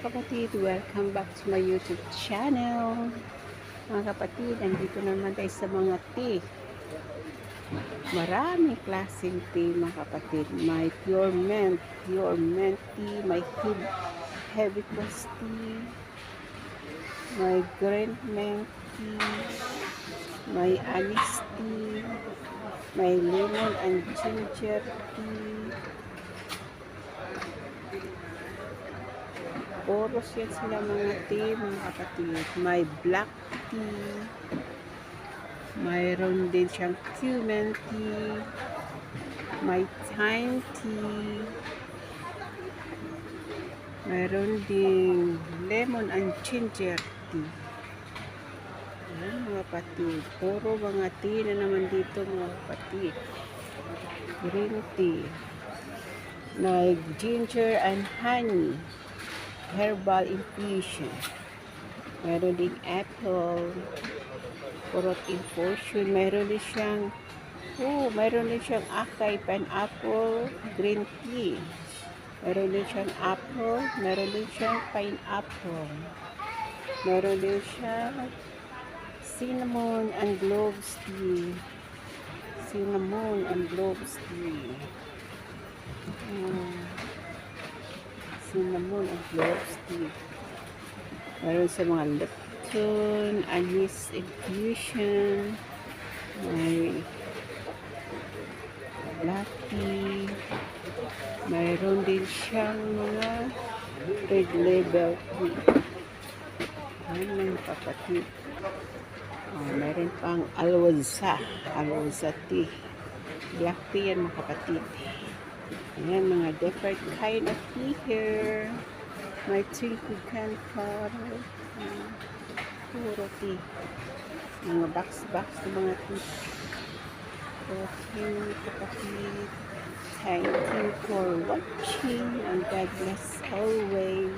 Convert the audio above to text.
kapatid, welcome back to my YouTube channel. Mga kapatid, andito naman tayo sa mga tea. Maraming klaseng tea mga kapatid. May pure mint, pure mint tea, may heavy, cross tea, may green mint tea, may anise tea, may lemon and ginger tea, Oros yan sila mga tea, mga kapatid. May black tea. Mayroon din siyang cumin tea. May thyme tea. Mayroon din lemon and ginger tea. Ayan mga kapatid. Puro mga tea na naman dito mga kapatid. Green tea. Like ginger and honey herbal infusion. Meron ding apple, purot infusion. Meron din siyang, oh, meron din siyang akay, pineapple, green tea. Meron din siyang apple, meron din siyang pineapple. Meron din siyang cinnamon and cloves tea. Cinnamon and cloves tea. Hmm cinnamon and cloves tea. Meron sa mga Lipton, anise infusion, may black tea, mayroon din siyang mga red label tea. Ayan mga kapatid. Oh, meron pang alwaza, alwaza tea. Black tea yan mga kapatid. Ayan, mga different kind of here. May twinkle can powder. Uh, puro tea. Mga box-box ng mga tea. Okay, mga kapatid. Thank you for watching and God bless always.